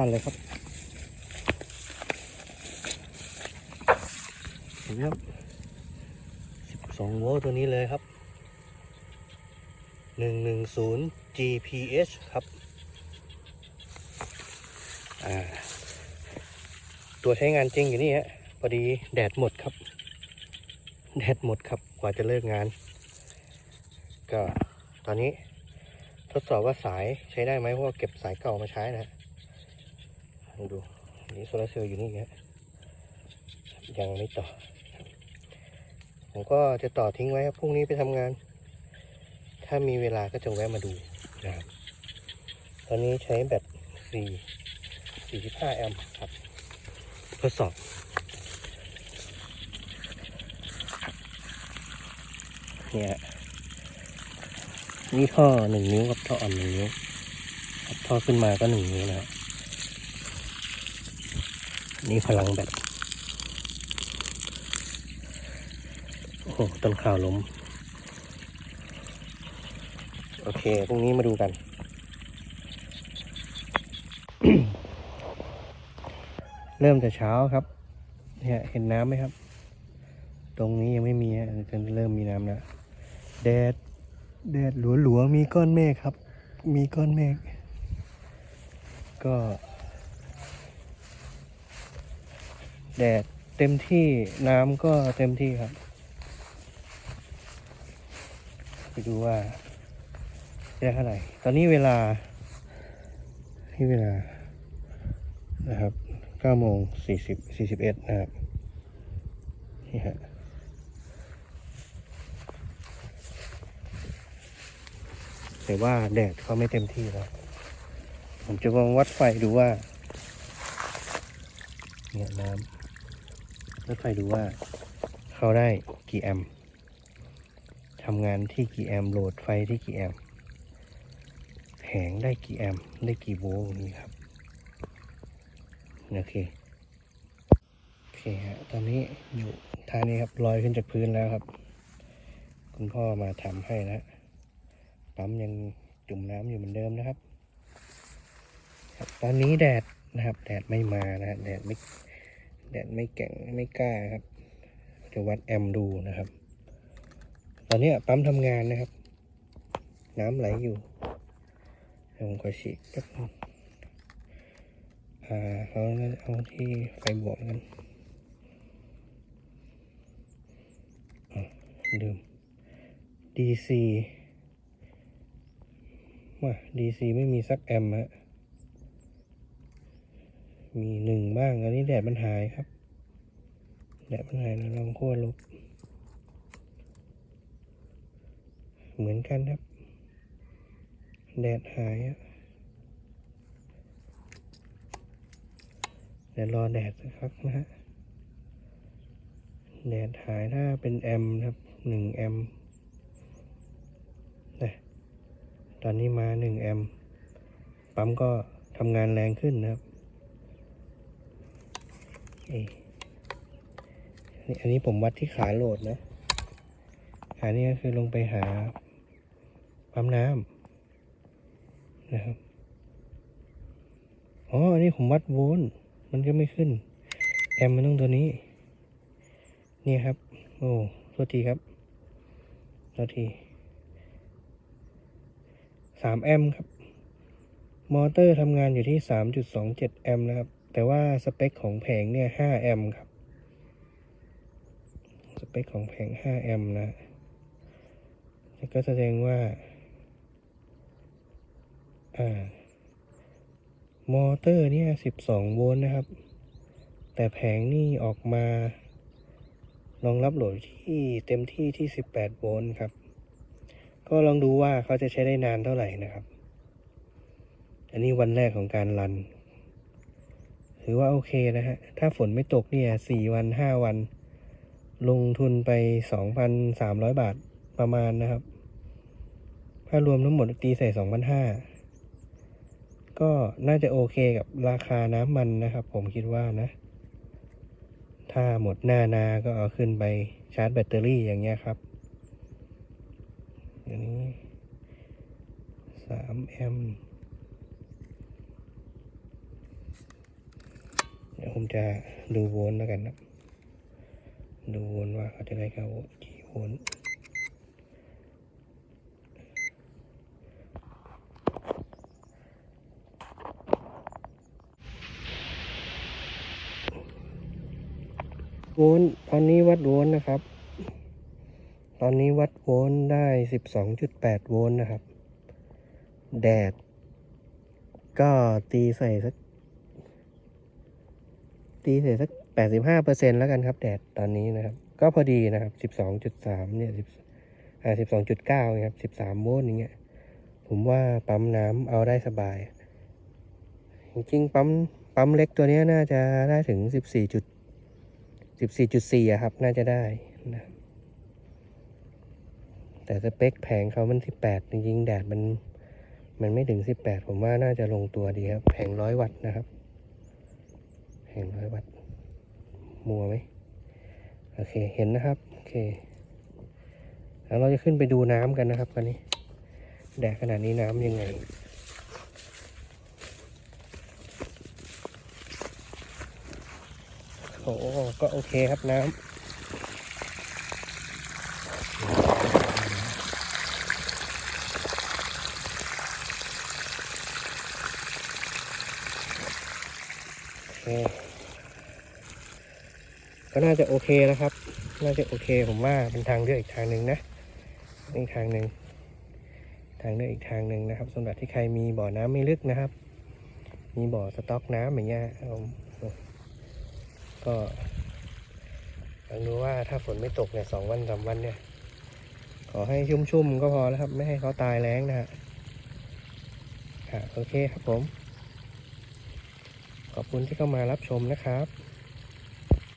บ้านเลยครับเห็นไหมครับสิบสองโวลต์ตัวนี้เลยครับหนึ่งหนึ่งศูนย์ GPS ครับ ตัวใช้งานจริงอยู่นี่ฮะพอดีแดดหมดครับ แดดหมดครับกว่าจะเลิกงาน ก็ตอนนี้ทดสอบว่าสายใช้ได้ไหมเพราะว่าเก็บสายเก่ามาใช้นะฮะ ดูนนี้โซลาร์เซลล์อยู่นี่ฮะยังไม่ต่อ ผมก็จะต่อทิ้งไว้ครับพรุ่งนี้ไปทำงาน ถ้ามีเวลาก็จะแวะมาดูนะครับตอนนี้ใช้แบต4 45 แอมป์ครับ ทดสอบเนี่ยนี่ท่อหนึ่งนิ้วกับท่ออ่อนหนึ่งนิ้วท่อขึ้นมาก็หนึ่งนิ้วนะฮะ นี่พลังแบตโอ้โหต้นข่าวล้ม โอเคพรุ่งนี้มาดูกัน เริ่มแต่เช้าครับ เนี่ยเห็นน้ำไหมครับ ตรงนี้ยังไม่มีฮะจะเริ่มมีน้ำแล้วแดดแดดหลัวๆมีก้อนเมฆครับ มีก้อนเมฆก็ แดดเต็มที่น้ำก็เต็มที่ครับ ไปดูว่าได้เท่าไหร่ ตอนนี้เวลา ที่เวลา นะครับ9โมง40 41นะครับนี่ฮะแต่ว่าแดดเขาไม่เต็มที่แล้วผมจะลองวัดไฟดูว่าเนี่ยน้ำ วัดไฟดูว่าเขาได้กี่แอมทำงานที่กี่แอมโหลดไฟที่กี่แอมแผงได้กี่แอมได้กี่โวลต์นี่ครับโอเคโอเคฮะตอนนี้อยู่ท่านี้ครับลอยขึ้นจากพื้นแล้วครับ คุณพ่อมาทำให้นะปั๊มยังจุ่มน้ำอยู่เหมือนเดิมนะครับ ตอนนี้แดดนะครับ แดดไม่มานะฮะแดดไม่ แดดไม่แก่งไม่กล้าครับจะวัดแอมป์ดูนะครับ ตอนนี้ปั๊มทำงานนะครับ น้ำไหลอยู่ผมขอฉีกแป๊บนึงอ่าเขาเอาที่ไฟบวกกันอ่ม DC มา DC ไม่มีสักแอมป์ฮะ มีหนึ่งบ้าง อันนี้แดดมันหายครับ แดดมันหายแล้วลองขั้วลบ เหมือนกันครับ แดดหายอะเดี๋ยวรอแดดสักพักนะฮะ แดดหายถ้าเป็นแอมป์ครับหนึ่งแอมป์นะตอนนี้มาหนึ่งแอมป์ปั๊มก็ทำงานแรงขึ้นนะครับ นี่อันนี้ผมวัดที่ขาโหลดนะขานี่ก็คือลงไปหาปั๊มน้ำนะครับ อ๋อ อันนี้ผมวัดโวลต์มันก็ไม่ขึ้น แอมป์มันต้องตัวนี้ นี่ครับ โอ้โทษทีครับโทษทีสามแอมป์ครับ มอเตอร์ทำงานอยู่ที่สามจุดสองเจ็ดแอมป์นะครับ แต่ว่าสเปคของแผงเนี่ยห้าแอมป์ครับ สเปคของแผงห้าแอมป์นะแล้วก็แสดงว่า อ่า มอเตอร์เนี่ยสิบสองโวลต์นะครับ แต่แผงนี่ออกมารองรับโหลดที่เต็มที่ที่สิบแปดโวลต์ครับ ก็ลองดูว่าเขาจะใช้ได้นานเท่าไหร่นะครับ อันนี้วันแรกของการรัน ถือว่าโอเคนะฮะ ถ้าฝนไม่ตกเนี่ยสี่วันห้าวัน ลงทุนไปสองพันสามร้อยบาทประมาณนะครับ ถ้ารวมทั้งหมดตีใส่สองพันห้าก็น่าจะโอเคกับราคาน้ำมันนะครับ ผมคิดว่านะ ถ้าหมดหน้านาก็เอาขึ้นไปชาร์จแบตเตอรี่อย่างเงี้ยครับอันนี้สามแอมป์ ผมจะดูโวลต์แล้วกันนะดูโวลต์ว่าเขาจะได้เขากี่โวลต์โวลต์ตอนนี้วัดโวลต์นะครับ ตอนนี้วัดโวลต์ได้สิบสองจุดแปดโวลต์นะครับ แดด ก็ตีใส่สัก ตีใส่สักแปดสิบห้าเปอร์เซ็นแล้วกันครับ แดดตอนนี้นะครับ ก็พอดีนะครับสิบสองจุดสามเนี่ยสิบอ่าสิบสองจุดเก้าครับสิบสามโวลต์อย่างเงี้ยผมว่าปั๊มน้ำเอาได้สบาย จริงๆปั๊มปั๊มเล็กตัวนี้น่าจะได้ถึงสิบสี่จุดสิบสี่จุดสี่ครับ น่าจะได้นะแต่สเปคแผงเขามันสิบแปดจริงๆ แดดมันมันไม่ถึงสิบแปดผมว่าน่าจะลงตัวดีครับ แผงร้อยวัตต์นะครับ แผงร้อยวัตต์มัวไหมโอเคเห็นนะครับโอเคแล้วเราจะขึ้นไปดูน้ำกันนะครับตอนนี้แดดขนาดนี้น้ำยังไงโอ้ก็โอเคครับน้ำ โอเค ก็น่าจะโอเคนะครับ น่าจะโอเคผมว่าเป็นทางเลือกอีกทางหนึ่งนะอีกทางหนึ่งทางเลือกอีกทางหนึ่งนะครับสำหรับที่ใครมีบ่อน้ำไม่ลึกนะครับ มีบ่อสต็อกน้ำอย่างเงี้ยเอาก็ลองดูว่าถ้าฝนไม่ตกเนี่ยสองวันสามวันเนี่ย ขอให้ชุ่มๆก็พอแล้วครับ ไม่ให้เขาตายแรงนะฮะอะโอเคครับผม ขอบคุณที่เข้ามารับชมนะครับ